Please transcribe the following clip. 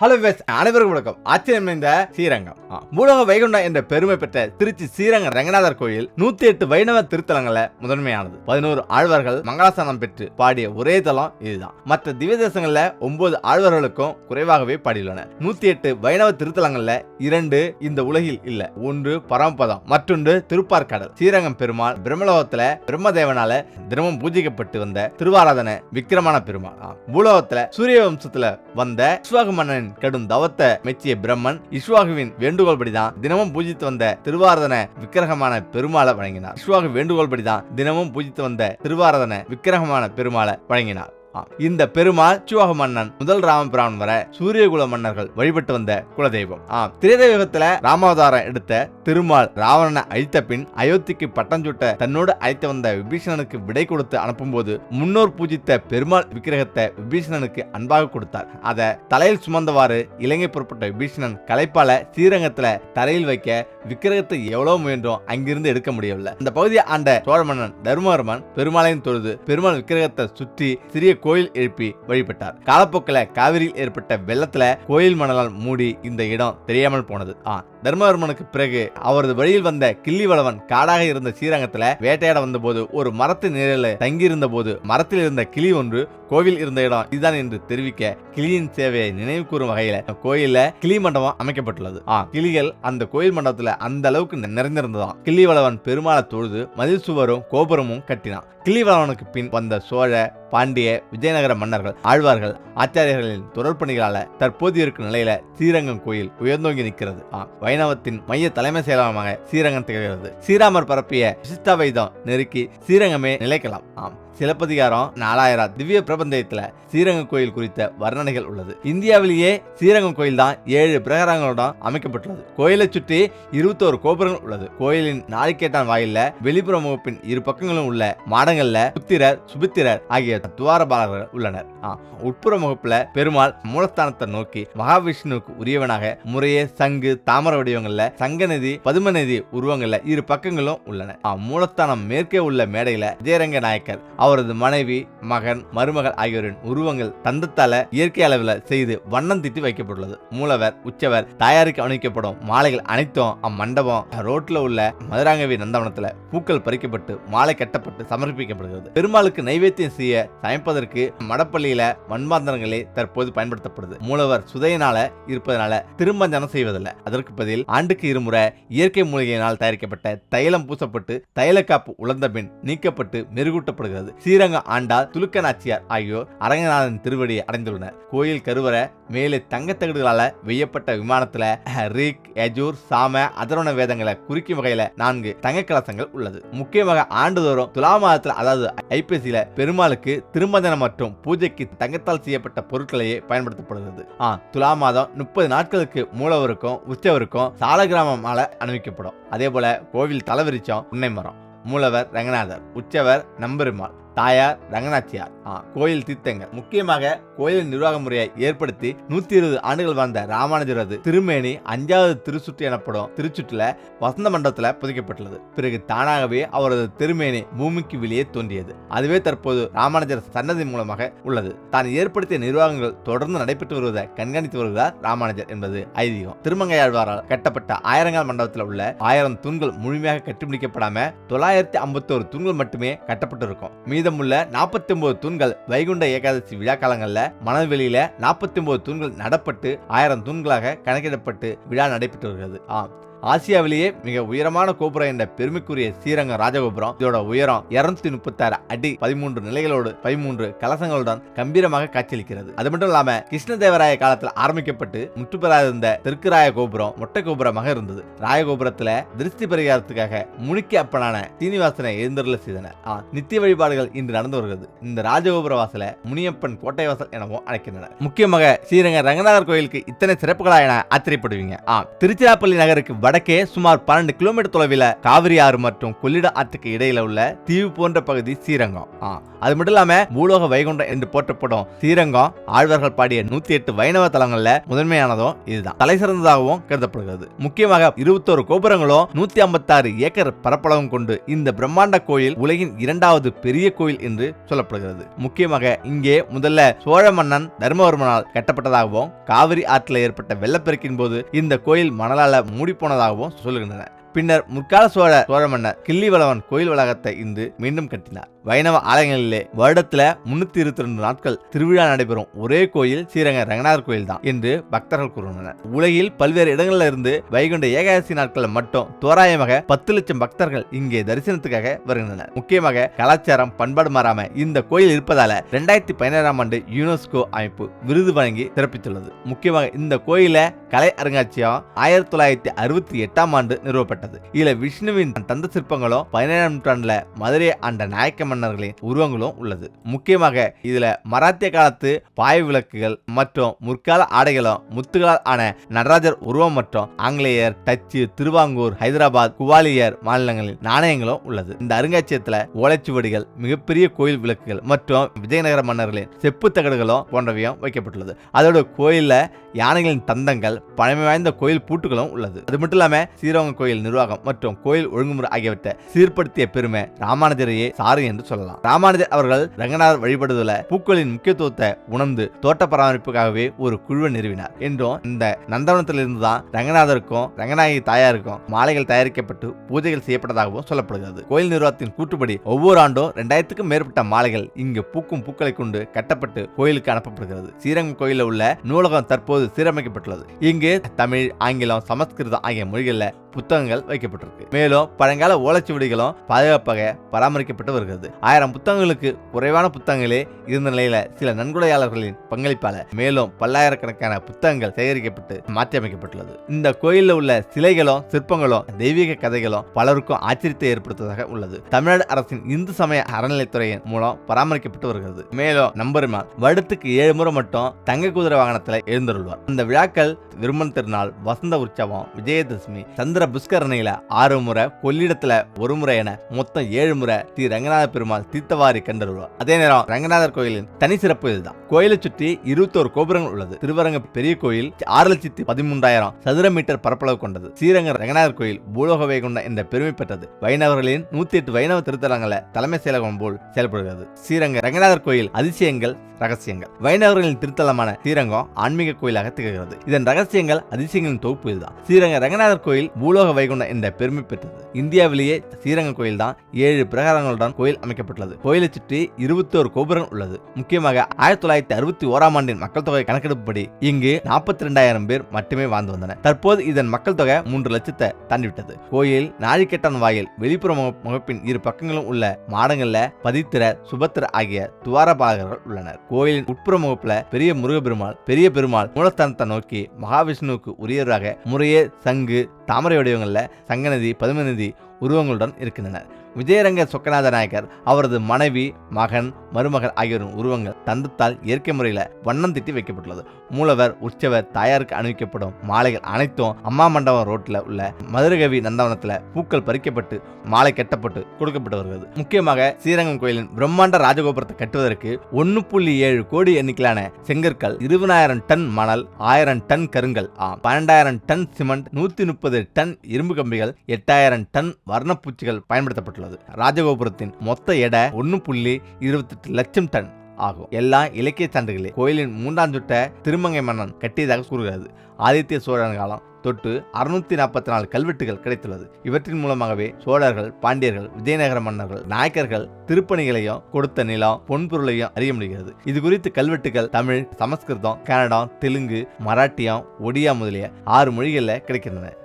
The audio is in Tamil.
ஹலோ வெஸ் அனைவருக்கும் வணக்கம். ஆச்சரியம் இந்த ஸ்ரீரங்கம். ஆ, மூலக வைகுண்டம் என்ற பெருமை பெற்ற திருச்சி ஸ்ரீரங்க ரங்கநாதர் கோயில் நூத்தி எட்டு வைணவ திருத்தலங்களில் முதன்மையானது. பதினோரு ஆழ்வார்கள் மங்களாசனம் பெற்று பாடிய ஒரே தலம் இதுதான். மற்ற திவ்ய தேசங்கள்ல ஒன்பது ஆழ்வார்களுக்கும் குறைவாகவே பாடியுள்ளன நூத்தி எட்டு வைணவ திருத்தலங்கள்ல இரண்டு இந்த உலகில் இல்ல. ஒன்று பரமபதம் மற்றொன்று திருப்பார்கடல். ஸ்ரீரங்கம் பெருமாள் பிரம்மலோகத்துல பிரம்மதேவனால தினமும் பூஜிக்கப்பட்டு வந்த திருவாராதன விக்கிரமான பெருமாள். ஆ, பூலோகத்துல சூரிய வம்சத்துல வந்த இஸ்வாகு மன்னனின் கடும் தவத்தை மெச்சிய பிரம்மன் இஸ்வாகுவின் வேண்டுகோள் படிதான் தினமும் பூஜித்து வந்த திருவாரதன விக்கிரகமான பெருமாளை வழங்கினார் இஸ்வாகு வேண்டுகோள்படிதான் தினமும் பூஜித்து வந்த திருவாரதன விக்கிரகமான பெருமாளை வழங்கினார் இந்த பெருமாள் சிவக மன்னன் முதல் ராமபிரான் வர சூரியகுல மன்னர்கள் வழிபட்டு வந்த குலதெய்வம். ஆம் திரேதயுகத்துல ராமாவதாரம் எடுத்த திருமால் ராவணனை அழித்த பின் அயோத்திக்கு பட்டம் சுட்ட தன்னோடு அழைத்து வந்த விபீஷணனுக்கு விடை கொடுத்து அனுப்பும்போது முன்னோர் பூஜித்த பெருமாள் விக்கிரகத்தை விபீஷணனுக்கு அன்பாக கொடுத்தார். அதை தலையில் சுமந்தவாறு இலங்கை புறப்பட்ட விபீஷணன் கலைப்பால ஸ்ரீரங்கத்துல தரையில் வைக்க விக்கிரகத்தை எவ்வளவு முயன்றோம் அங்கிருந்து எடுக்க முடியவில்லை. அந்த பகுதியை ஆண்ட சோழ மன்னன் தருமவர்மன் பெருமாளையும் தொழுது பெருமாள் விக்கிரகத்தை சுற்றி சிறிய கோயில் எழுப்பி வழிபட்டார். காலப்போக்கில் காவிரியில் ஏற்பட்ட வெள்ளத்துல கோயில் மணலால் மூடி இந்த இடம் தெரியாமல் போனது. ஆ தர்மவர்மனுக்கு பிறகு அவரது வழியில் வந்த கிள்ளிவளவன் காடாக இருந்த ஸ்ரீரங்கத்துல வேட்டையாட வந்தபோது ஒரு மரத்து நிழல தங்கியிருந்த போது மரத்தில் இருந்த கிளி ஒன்று கோவில் இருந்த இடம் இதுதான் என்று தெரிவிக்க கிளியின் சேவையை நினைவு கூறும் வகையில கோயில கிளி மண்டபம் அமைக்கப்பட்டுள்ளது. ஆ கிளிகள் அந்த கோயில் மண்டபத்துல அந்த அளவுக்கு நி- நிறைந்திருந்ததாம். கிள்ளிவளவன் பெருமாளை தொழுது மதில் சுவரும் கோபுரமும் கட்டினான். கிள்ளிவளவனுக்கு பின் வந்த சோழ பாண்டிய விஜயநகர மன்னர்கள் ஆழ்வார்கள் ஆச்சாரியர்களின் தொடர்பணிகளால தற்போது இருக்கும் நிலையில ஸ்ரீரங்கம் கோயில் உயர்ந்தோங்கி நிற்கிறது. ஆ, வைணவத்தின் மைய தலைமை செயலகமாக ஸ்ரீரங்கம் திகழ்கிறது. ஸ்ரீராமர் பரப்பிய விசிஷ்டாவைதம் நெருக்கி ஸ்ரீரங்கமே நிலைக்கலாம். ஆம். சிலப்பதிகாரம் நாலாயிரம் திவ்ய பிரபந்தயத்துல ஸ்ரீரங்கம் கோயில் குறித்த வர்ணனைகள் உள்ளது. இந்தியாவிலேயே ஸ்ரீரங்கம் கோயில் தான் ஏழு பிரகாரங்களுடன் அமைக்கப்பட்டுள்ளது. கோயிலை சுற்றி இருபத்தோரு கோபுரங்கள் உள்ளது. கோயிலின் நாளிக்கேட்டான் வாயில வெளிப்புற முகப்பின் இரு பக்கங்களும் உள்ள மாடங்கள்ல புத்திரர் சுபித்திரர் ஆகிய துவாரபாலர்கள் உள்ளனர். உட்புற முகப்புல பெருமாள் மூலஸ்தானத்தை நோக்கி மகாவிஷ்ணுவுக்கு உரியவனாக முறையே சங்கு தாமர வடிவங்கள்ல சங்கநதி பதுமநதி உருவங்கள்ல இரு பக்கங்களும் உள்ளன. மூலஸ்தானம் மேற்கே உள்ள மேடையில விஜயரங்க நாயக்கர் அவரது மனைவி மகன் மருமகள் ஆகியோரின் உருவங்கள் தந்தத்தால இயற்கை அளவில் செய்து வண்ணம் தீட்டி வைக்கப்பட்டுள்ளது. மூலவர் உச்சவர் தாயாருக்கு அணிவிக்கப்படும் மாலைகள் அனைத்தும் அம்மண்டபம் ரோட்ல உள்ள மதுராங்கவி நந்தவனத்துல பூக்கள் பறிக்கப்பட்டு மாலை கட்டப்பட்டு சமர்ப்பிக்கப்படுகிறது. பெருமாளுக்கு நைவேத்தியம் செய்ய சமைப்பதற்கு மடப்பள்ளியில மண்பாந்தரங்களே தற்போது பயன்படுத்தப்படுது. மூலவர் சுதையினால இருப்பதனால திருமஞ்சனம் செய்வதில்லை. அதற்கு பதில் ஆண்டுக்கு இருமுறை இயற்கை மூலிகையினால் தயாரிக்கப்பட்ட தைலம் பூசப்பட்டு தைலக்காப்பு உலர்ந்த பின் நீக்கப்பட்டு மெருகூட்டப்படுகிறது. ஸ்ரீரங்க ஆண்டாள் துலுக்க நாச்சியார் ஆகியோர் அரங்கநாதன் திருவடியை அடைந்துள்ளனர். கோயில் கருவறை மேலே தங்கத்தகடுகளால வெய்யப்பட்ட விமானத்துல ரிக் யஜூர் சாம அதர்வண வேதங்களை குறிக்கும் வகையில நான்கு தங்க கலசங்கள் உள்ளது. முக்கியமாக ஆண்டுதோறும் துலா மாதத்துல அதாவது ஐப்பசியில பெருமாளுக்கு திருமதனம் மற்றும் பூஜைக்கு தங்கத்தால் செய்யப்பட்ட பொருட்களையே பயன்படுத்தப்படுகிறது. ஆ துலா மாதம் முப்பது நாட்களுக்கு மூலவருக்கும் உச்சவருக்கும் சாலகிராம மாலை அணிவிக்கப்படும். அதே போல கோவில் தலைவிரிச்சம் உன்னை மரம். மூலவர் ரங்கநாதர் உச்சவர் நம்பெருமாள். தாயார் ரங்கநாச்சியார். கோயில் தீர்த்தங்கள். முக்கியமாக கோயில் நிர்வாக முறையை ஏற்படுத்தி நூத்தி இருபது ஆண்டுகள் வாழ்ந்த ராமானுஜரது திருமேனி அஞ்சாவது திருச்சுற்று எனப்படும் திருச்சுற்றுல வசந்த மண்டபத்தில் புதைக்கப்பட்டுள்ளது. பிறகு தானாகவே அவரது திருமேனி பூமிக்கு வெளியே தோன்றியது. அதுவே தற்போது ராமானுஜர் சன்னதி மூலமாக உள்ளது. தான் ஏற்படுத்திய நிர்வாகங்கள் தொடர்ந்து நடைபெற்று வருவதை கண்காணித்து வருகிறார் ராமானுஜர் என்பது ஐதீகம். திருமங்கையாழ்வாரால் கட்டப்பட்ட ஆயிரங்கால் மண்டபத்தில் உள்ள ஆயிரம் தூண்கள் முழுமையாக கட்டிப்பிடிக்கப்படாம தொள்ளாயிரத்தி ஐம்பத்தோரு தூண்கள் மட்டுமே கட்டப்பட்டிருக்கும். மீதமுள்ள நாற்பத்தி ஒன்பது தூண்கள் வைகுண்ட ஏகாதசி விழா காலங்கள்ல மணல்வெளியில நாற்பத்தி ஒன்பது தூண்கள் நடப்பட்டு ஆயிரம் தூண்களாக கணக்கிடப்பட்டு விழா நடைபெற்று வருகிறது. ஆம். ஆசியாவிலேயே மிக உயரமான கோபுரம் என்ற பெருமைக்குரிய ஸ்ரீரங்க ராஜகோபுரம். இதோட உயரம் இருநூத்தி முப்பத்தாறு அடி பதிமூன்று நிலைகளோடு பதிமூன்று கலசங்களுடன் கம்பீரமாக காட்சியளிக்கிறது. அது மட்டும் இல்லாம கிருஷ்ணதேவராய காலத்தில் ஆரம்பிக்கப்பட்டு முற்றுப்பெறாத இருந்த தெற்கு ராய கோபுரம் மொட்டை கோபுரமாக இருந்தது. ராயகோபுரத்துல திருஷ்டி பரிகாரத்துக்காக முனிக்கு அப்பனான சீனிவாசனை எழுந்தருள செய்தனர். ஆ, நித்திய வழிபாடுகள் இன்று நடந்து வருகிறது. இந்த ராஜகோபுர வாசலை முனியப்பன் கோட்டை வாசல் எனவும் அழைக்கின்றனர். முக்கியமாக ஸ்ரீரங்க ரங்கநாதர் கோயிலுக்கு இத்தனை சிறப்புகளா என ஆச்சரியப்படுவீங்க. ஆ திருச்சிராப்பள்ளி நகருக்கு வடக்கே சுமார் பன்னெண்டு கிலோமீட்டர் தொலைவில் காவிரி ஆறு மற்றும் கொள்ளிட ஆற்றுக்கு இடையில உள்ள தீவு போன்ற பகுதி ஸ்ரீரங்கம். அது மட்டும் இல்லாம பூலோக வைகுண்டம் என்று போற்றப்படும் ஸ்ரீரங்கம் ஆழ்வார்கள் பாடிய நூத்தி எட்டு வைணவ தலங்கள்ல முதன்மையானதும் இதுதான். தலை சிறந்ததாகவும் கருதப்படுகிறது. முக்கியமாக இருபத்தோரு கோபுரங்களும் நூத்தி ஐம்பத்தாறு ஏக்கர் பரப்பளவும் கொண்டு இந்த பிரம்மாண்ட கோயில் உலகின் இரண்டாவது பெரிய கோயில் என்று சொல்லப்படுகிறது. முக்கியமாக இங்கே முதல்ல சோழ மன்னன் தர்மவர்மனால் கட்டப்பட்டதாகவும் காவிரி ஆற்றில் ஏற்பட்ட வெள்ளப்பெருக்கின் போது இந்த கோயில் மணலால மூடி போனதாகவும் சொல்லுகின்றன. பின்னர் முற்கால சோழ சோழ மன்னர் கிள்ளிவளவன் கோயில் வளாகத்தை இன்று மீண்டும் கட்டினார். வைணவ ஆலயங்களிலே வருடத்துல முன்னூத்தி இருபத்தி ரெண்டு நாட்கள் திருவிழா நடைபெறும். ஒரே கோயில் ஸ்ரீரங்க ரங்கநாதர் கோயில் தான் என்று பக்தர்கள் கூறுகின்றனர். உலகில் பல்வேறு இடங்களில் இருந்து வைகுண்ட ஏகாதசி நாட்கள் மட்டும் தோராயமாக பத்து லட்சம் பக்தர்கள் இங்கே தரிசனத்துக்காக வருகின்றனர். முக்கியமாக கலாச்சாரம் பண்பாடு மாறாம இந்த கோயில் இருப்பதால ரெண்டாயிரத்தி பதினேழாம் ஆண்டு யுனெஸ்கோ அமைப்பு விருது வழங்கி சிறப்பித்துள்ளது. முக்கியமாக இந்த கோயில கலை அருங்காட்சியகம் ஆயிரத்தி தொள்ளாயிரத்தி அறுபத்தி எட்டாம் ஆண்டு நிறுவப்பட்டது. இதுல விஷ்ணுவின் தந்த சிற்பங்களும் பதினேழாம் நூற்றாண்டுல மதுரை ஆண்ட நாயக்கம் மன்னர்களின் உருவங்களும் உள்ளது. முக்கியமாக இதுல மராத்திய காலத்து பாய் விளக்குகள் மற்றும் முற்கால ஆடைகளும் முத்துகளால் ஆன நடராஜர் உருவம் மற்றும் ஆங்கிலேயர் டச்சு திருவாங்கூர் ஹைதராபாத் குவாலியர் மாநிலங்களில் நாணயங்களும் உள்ளது. இந்த அருங்காட்சியகத்துல ஓலைச்சுவடிகள் மிகப்பெரிய கோயில் விளக்குகள் மற்றும் விஜயநகர மன்னர்களின் செப்பு தகடுகளும் போன்றவையும் வைக்கப்பட்டுள்ளது. அதோட கோயில்ல யானைகளின் தந்தங்கள் பழமை வாய்ந்த கோயில் பூட்டுகளும் உள்ளது. அது மட்டும் இல்லாம ஸ்ரீரங்கம் கோயில் நிர்வாகம் மற்றும் கோயில் ஒழுங்குமுறை ஆகியவற்றை சீர்படுத்திய பெருமை ராமானுஜரையே சாரு என்று சொல்லலாம். ராமானுஜர் அவர்கள் ரங்கநாதர் வழிபடுதல பூக்களின் முக்கியத்துவத்தை உணர்ந்து தோட்ட பராமரிப்புக்காகவே ஒரு குழுவை நிறுவினார். என்றும் இந்த நந்தவனத்திலிருந்து தான் ரங்கநாதருக்கும் ரங்கநாயகி தாயாருக்கும் மாலைகள் தயாரிக்கப்பட்டு பூஜைகள் செய்யப்பட்டதாகவும் சொல்லப்படுகிறது. கோயில் நிர்வாகத்தின் கூற்றுப்படி ஒவ்வொரு ஆண்டும் ரெண்டாயிரத்துக்கும் மேற்பட்ட மாலைகள் இங்கு பூக்கும் பூக்களை கொண்டு கட்டப்பட்டு கோயிலுக்கு அனுப்பப்படுகிறது. ஸ்ரீரங்கம் கோயிலில் உள்ள நூலகம் தற்போது சீரமைக்கப்பட்டுள்ளது. இங்கு தமிழ் ஆங்கிலம் சமஸ்கிருதம் ஆகிய மொழிகளில் புத்தகங்கள் வைக்கப்பட்டிருக்கு. மேலும் பழங்கால ஓலைச்சுவடிகளும் பாதுகாப்பாக பராமரிக்கப்பட்டு வருகிறது. ஆயிரம் புத்தகங்களுக்கு குறைவான புத்தகங்களே இருந்த நிலையில சில நன்கொடையாளர்களின் பங்களிப்பால மேலும் பல்லாயிரக்கணக்கான புத்தகங்கள் சேகரிக்கப்பட்டு மாற்றியமைக்கப்பட்டுள்ளது. இந்த கோயிலில் உள்ள சிலைகளும் சிற்பங்களும் தெய்வீக கதைகளும் பலருக்கும் ஆச்சரியத்தை ஏற்படுத்துவதாக உள்ளது. தமிழ்நாடு அரசின் இந்து சமய அறநிலைத்துறையின் மூலம் பராமரிக்கப்பட்டு வருகிறது. மேலும் நம்பருமான் வருடத்துக்கு ஏழு முறை மட்டும் தங்க குதிரை வாகனத்தில் எழுந்தருள்வார். இந்த விழாக்கள் விருமன் திருநாள் வசந்த உற்சவம் விஜயதசமி சந்திர புஷ்கரணையில ஆறு முறை கொள்ளிடத்துல ஒரு முறை என மொத்தம் ஏழு முறை ஸ்ரீ ரங்கநாத பெருமாள் தீர்த்தவாரி கண்டருள்வார். அதே நேரம் ரங்கநாதர் கோயிலின் தனி சிறப்பு இதுதான். கோயிலை சுற்றி இருபத்தோரு கோபுரங்கள் உள்ளது. திருவரங்க பெரிய கோயில் ஆறு லட்சத்தி பதிமூன்றாயிரம் சதுர மீட்டர் பரப்பளவு கொண்டது. ஸ்ரீரங்க ரங்கநாதர் கோயில் பூலோக வைகுண்டம் என்ற பெருமை பெற்றது. வைணவர்களின் நூத்தி எட்டு வைணவ திருத்தலங்களை தலைமை செயலகம் போல் செயல்படுகிறது. ஸ்ரீரங்க ரங்கநாதர் கோயில் அதிசயங்கள் ரகசியங்கள். வைணவர்களின் திருத்தலமான ஸ்ரீரங்கம் ஆன்மீக கோயிலாக திகழ்கிறது. இதன் ரகசியங்கள் அதிசயங்களின் தொகுப்பு இதுதான். ஸ்ரீரங்க ரங்கநாதர் கோயில் பூலோக வைகுண்டம் என்ற பெருமை பெற்றது. இந்தியாவிலேயே ஸ்ரீரங்க கோயில் தான் ஏழு பிரகாரங்களுடன் கோயில் அமைக்கப்பட்டுள்ளது. கோயிலை சுற்றி இருபத்தோரு கோபுரங்கள் உள்ளது. முக்கியமாக ஆயிரத்தி தொள்ளாயிரத்தி அறுபத்தி ஓராம் ஆண்டின் மக்கள் தொகை கணக்கெடுப்புப்படி இங்கு நாற்பத்தி ரெண்டாயிரம் பேர் மட்டுமே வாழ்ந்து வந்தனர். தற்போது இதன் மக்கள் தொகை மூன்று லட்சத்தை தாண்டிவிட்டது. கோயில் நாழிக்கட்டான் வாயில் வெளிப்புற முக- முகப்பின் இரு பக்கங்களும் உள்ள மாடங்கள்ல பதித்திர சுபத்திர ஆகிய துவாரபாலகர்கள் உள்ளனர். கோயிலின் உட்புற முகப்புல பெரிய முருகப்பெருமாள் பெரிய பெருமாள் மூலஸ்தானத்தை நோக்கி மகாவிஷ்ணுவுக்கு உரியவராக முறையே சங்கு தாமரை வடிவங்களில் சங்கநதி பதுமநதி உருவங்களுடன் இருக்கின்றனர். விஜயரங்க சொக்கநாத நாயக்கர் அவரது மனைவி மகன் மருமகள் ஆகியோரின் உருவங்கள் தந்தத்தால் இயற்கை முறையில் வண்ணம் திட்டி வைக்கப்பட்டுள்ளது. மூலவர் உற்சவர் தாயாருக்கு அணிவிக்கப்படும் மாலைகள் அனைத்தும் அம்மா மண்டபம் ரோட்டில் உள்ள மதுரகவி நந்தவனத்தில் பூக்கள் பறிக்கப்பட்டு மாலை கட்டப்பட்டு கொடுக்கப்பட்டு வருகிறது. முக்கியமாக ஸ்ரீரங்கம் கோயிலின் பிரம்மாண்ட ராஜகோபுரத்தை கட்டுவதற்கு ஒன்று புள்ளி ஏழு கோடி எண்ணிக்கையிலான செங்கற்கள் இருபதாயிரம் டன் மணல் ஆயிரம் டன் கருங்கல் ஆம், பன்னெண்டாயிரம் டன் சிமெண்ட் நூற்றி முப்பது டன் இரும்பு கம்பிகள் எட்டாயிரம் டன் வர்ணப்பூச்சிகள் பயன்படுத்தப்பட்டுள்ளது ராஜகோபுரத்தின் மொத்த எடை ஒன்று புள்ளி இருபத்தெட்டு லட்சம் டன் ஆகும். எல்லா இலக்கிய சான்றுகளே கோயிலின் மூன்றாம் சுட்ட திருமங்கை மன்னன் கட்டியதாக கூறுகிறது. ஆதித்ய சோழன் காலம் தொட்டு அறுநூத்தி நாற்பத்தி நாலு கல்வெட்டுகள் கிடைத்துள்ளது. இவற்றின் மூலமாகவே சோழர்கள் பாண்டியர்கள் விஜயநகர மன்னர்கள் நாயக்கர்கள் திருப்பணிகளையும் கொடுத்த நிலம் பொன்பொருளையும் அறிய முடிகிறது. இது குறித்து கல்வெட்டுகள் தமிழ் சமஸ்கிருதம் கன்னடம் தெலுங்கு மராட்டியம் ஒடியா முதலிய ஆறு மொழிகளில் கிடைக்கின்றன.